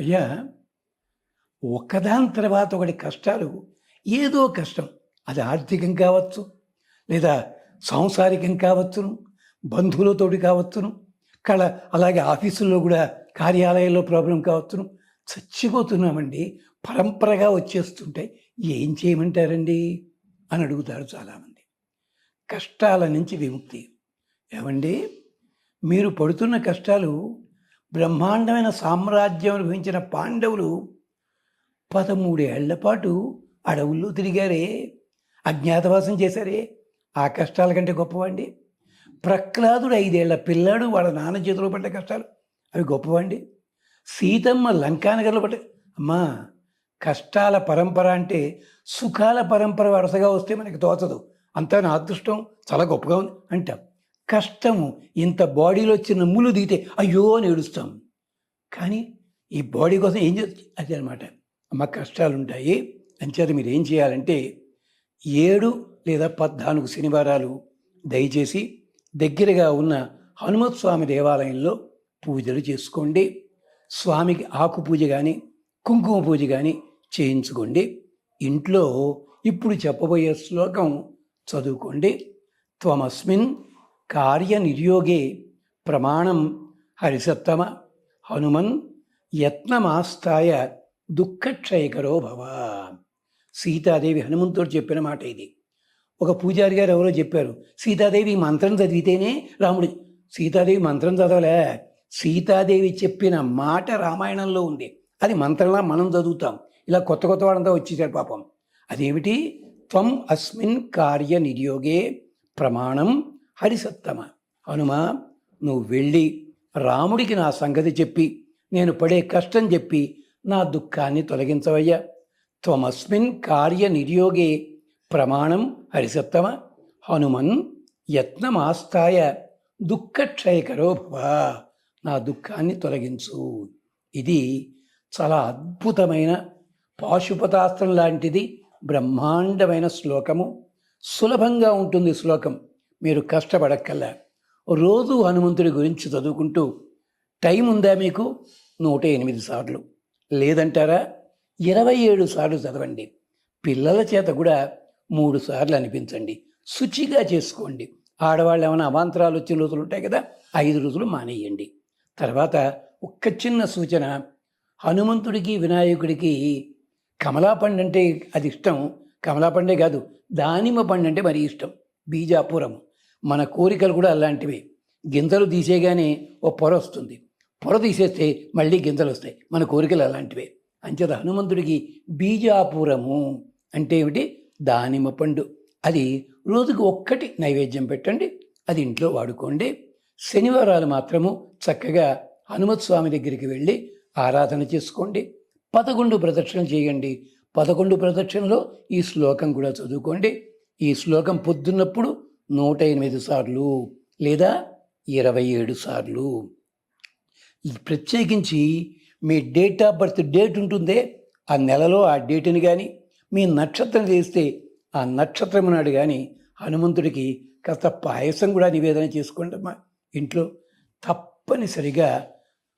అయ్యా ఒక్కదాని తర్వాత ఒకటి కష్టాలు ఏదో కష్టం. అది ఆర్థికం కావచ్చు లేదా సాంసారికం కావచ్చును బంధువులతోటి కావచ్చును కళ అలాగే ఆఫీసుల్లో కూడా కార్యాలయాల్లో ప్రాబ్లం కావచ్చును. చచ్చిపోతున్నామండి పరంపరగా వచ్చేస్తుంటాయి ఏం చేయమంటారండి? అని అడుగుతారు చాలామంది. కష్టాల నుంచి విముక్తి. ఏమండి? మీరు పడుతున్న కష్టాలు బ్రహ్మాండమైన సామ్రాజ్యం అనుభవించిన పాండవులు పదమూడేళ్ళ పాటు అడవుల్లో తిరిగారే అజ్ఞాతవాసం చేశారే. ఆ కష్టాల కంటే గొప్పవండి ప్రహ్లాదుడు ఐదేళ్ళ పిల్లాడు వాళ్ళ నాన్న చేతిలో పడ్డ కష్టాలు. అవి గొప్పవండి సీతమ్మ లంకానగర్లో పడ్డ అమ్మా కష్టాల పరంపర అంటే సుఖాల పరంపర వరుసగా వస్తే మనకి తోచదు. అంతా నా అదృష్టం. చాలా గొప్పగా ఉంది అంటాం. కష్టము. ఇంత బాడీలో చిన్న ముళ్ళు దిగితే అయ్యో అని ఏడుస్తాం. కానీ ఈ బాడీ కోసం ఏం చేస్తుంది అది అనమాట. అమ్మ కష్టాలు ఉంటాయి అంచేత మీరు ఏం చేయాలంటే ఏడు లేదా పద్నాలుగు శనివారాలు దయచేసి దగ్గరగా ఉన్న హనుమత్ స్వామి దేవాలయంలో పూజలు చేసుకోండి. స్వామికి ఆకు పూజ కానీ కుంకుమ పూజ కానీ చేయించుకోండి. ఇంట్లో ఇప్పుడు చెప్పబోయే శ్లోకం చదువుకోండి. త్వమస్మిన్ కార్యనిర్యోగే ప్రమాణం హరిసత్తమ హనుమన్ యత్నమాస్తాయ దుఃఖక్షయకరో భవ. సీతాదేవి హనుమంతుడు చెప్పిన మాట ఇది. ఒక పూజారి గారు ఎవరో చెప్పారు సీతాదేవి మంత్రం చదివితేనే రాముడు సీతాదేవి మంత్రం చదవలే. సీతాదేవి చెప్పిన మాట రామాయణంలో ఉంది. అది మంత్రంలా మనం చదువుతాం. ఇలా కొత్త కొత్త వాడంతా వచ్చేసారు పాపం. అదేమిటి? త్వం అస్మిన్ కార్య నిర్యోగే ప్రమాణం హరిసత్తమ. హనుమా నువ్వు వెళ్ళి రాముడికి నా సంగతి చెప్పి నేను పడే కష్టం చెప్పి నా దుఃఖాన్ని తొలగించవయ్యా. త్వమస్మిన్ కార్య నిర్యోగే ప్రమాణం హరిసత్తమ. హనుమన్ యత్నమాస్తాయ దుఃఖక్షయకరో భవ నా దుఃఖాన్ని తొలగించు. ఇది చాలా అద్భుతమైన పాశుపతాస్త్రం లాంటిది బ్రహ్మాండమైన శ్లోకము. సులభంగా ఉంటుంది శ్లోకం. మీరు కష్టపడక్కల్లా రోజు హనుమంతుడి గురించి చదువుకుంటూ టైం ఉందా మీకు? నూట ఎనిమిది సార్లు. లేదంటారా? ఇరవై ఏడు సార్లు చదవండి. పిల్లల చేత కూడా మూడు సార్లు అనిపించండి. శుచిగా చేసుకోండి. ఆడవాళ్ళు ఏమైనా అవాంతరాలు వచ్చిన రోజులు ఉంటాయి కదా ఐదు రోజులు మానేయండి. తర్వాత ఒక్క చిన్న సూచన హనుమంతుడికి వినాయకుడికి కమలా పండు అంటే అది ఇష్టం. కమలా పండే కాదు దానిమ్మ పండు అంటే మరీ ఇష్టం. బీజాపురం మన కోరికలు కూడా అలాంటివి. గింజలు తీసేగానే ఓ పొర వస్తుంది. పొర తీసేస్తే మళ్ళీ గింజలు వస్తాయి. మన కోరికలు అలాంటివే. అంచేత హనుమంతుడికి బీజాపురము అంటే ఏమిటి? దానిమ్మ పండు. అది రోజుకు ఒక్కటి నైవేద్యం పెట్టండి. అది ఇంట్లో వాడుకోండి. శనివారాలు మాత్రము చక్కగా హనుమత్ స్వామి దగ్గరికి వెళ్ళి ఆరాధన చేసుకోండి. పదకొండు ప్రదక్షిణలు చేయండి. పదకొండు ప్రదక్షిణలో ఈ శ్లోకం కూడా చదువుకోండి. ఈ శ్లోకం పొద్దున్నప్పుడు నూట ఎనిమిది సార్లు లేదా ఇరవై ఏడు సార్లు ప్రత్యేకించి మీ డేట్ ఆఫ్ బర్త్ డేట్ ఉంటుందే ఆ నెలలో ఆ డేట్ని కానీ మీ నక్షత్రం చేస్తే ఆ నక్షత్రం నాడు కానీ హనుమంతుడికి కాస్త పాయసం కూడా నివేదన చేసుకోండి అమ్మా ఇంట్లో తప్పనిసరిగా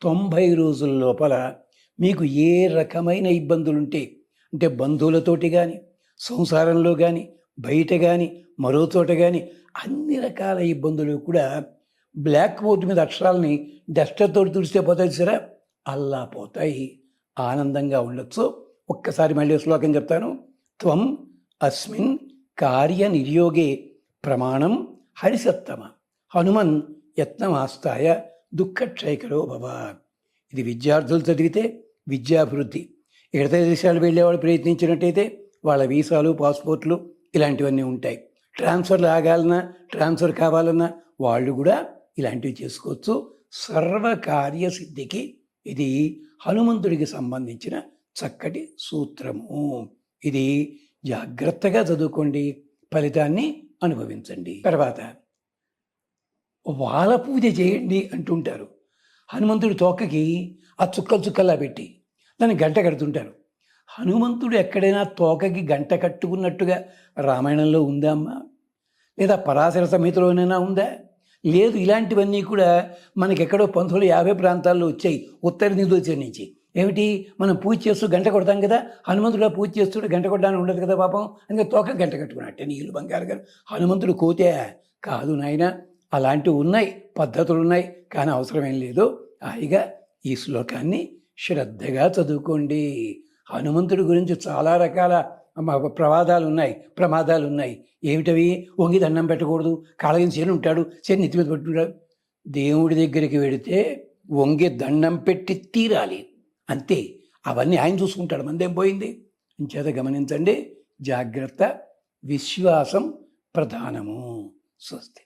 తొంభై రోజుల లోపల మీకు ఏ రకమైన ఇబ్బందులుంటే అంటే బంధువులతోటి కానీ సంసారంలో కానీ బయట కానీ మరో చోట కానీ అన్ని రకాల ఇబ్బందులు కూడా బ్లాక్ బోర్డు మీద అక్షరాలని డస్టర్తో తుడిస్తే పోతాయి సరే అల్లా పోతాయి. ఆనందంగా ఉండొచ్చు. ఒక్కసారి మళ్ళీ శ్లోకం చెప్తాను. త్వం అస్మిన్ కార్య నిర్యోగే ప్రమాణం హరిసత్తమ. హనుమన్ యత్నమాస్తాయ దుఃఖక్షయకరో భవ. ఇది విద్యార్థులు చదివితే విద్యాభివృద్ధి. ఇతర దేశాలు వెళ్ళేవాళ్ళు ప్రయత్నించినట్టయితే వాళ్ళ వీసాలు పాస్పోర్ట్లు ఇలాంటివన్నీ ఉంటాయి. ట్రాన్స్ఫర్లు ఆగాలన్నా ట్రాన్స్ఫర్ కావాలన్నా వాళ్ళు కూడా ఇలాంటివి చేసుకోవచ్చు. సర్వకార్య సిద్ధికి ఇది హనుమంతుడికి సంబంధించిన చక్కటి సూత్రము. ఇది జాగ్రత్తగా చదువుకోండి. ఫలితాన్ని అనుభవించండి. తర్వాత వాళ్ళ పూజ చేయండి అంటుంటారు. హనుమంతుడి తోకకి ఆ చుక్కలు చుక్కల్లా పెట్టి దాన్ని గంట కడుతుంటారు. హనుమంతుడు ఎక్కడైనా తోకకి గంట కట్టుకున్నట్టుగా రామాయణంలో ఉందా అమ్మా? లేదా పరాశర సమేతలోనైనా ఉందా? లేదు ఇలాంటివన్నీ కూడా మనకి ఎక్కడో పంతొమ్మిది యాభై ప్రాంతాల్లో వచ్చాయి. ఉత్తర నిదోచన నుంచి. ఏమిటి? మనం పూజ చేస్తూ గంట కొడతాం కదా? హనుమంతుడు పూజ చేస్తూ గంట కొట్టడానికి ఉండదు కదా పాపం? అందుకే తోక గంట కట్టుకున్నట్టే నీళ్ళు బంగారు గారు. హనుమంతుడు కోతే కాదు నాయన అలాంటివి ఉన్నాయి పద్ధతులు ఉన్నాయి కానీ అవసరమేం లేదు. హాయిగా ఈ శ్లోకాన్ని శ్రద్ధగా చదువుకోండి. హనుమంతుడి గురించి చాలా రకాల మ- ప్రమాదాలు ఉన్నాయి ప్రమాదాలు ఉన్నాయి. ఏమిటవి? వంగి దండం పెట్టకూడదు. కాళ్ళగిన చేను ఉంటాడు. చేను నెత్తి మీద పెట్టుకుంటాడు. దేవుడి దగ్గరికి వెడితే వంగి దండం పెట్టి తీరాలి. అంతే. అవన్నీ ఆయన చూసుకుంటాడు. మందేం పోయింది? ఇంచేత గమనించండి. జాగ్రత్త. విశ్వాసం ప్రధానము. స్వస్తి.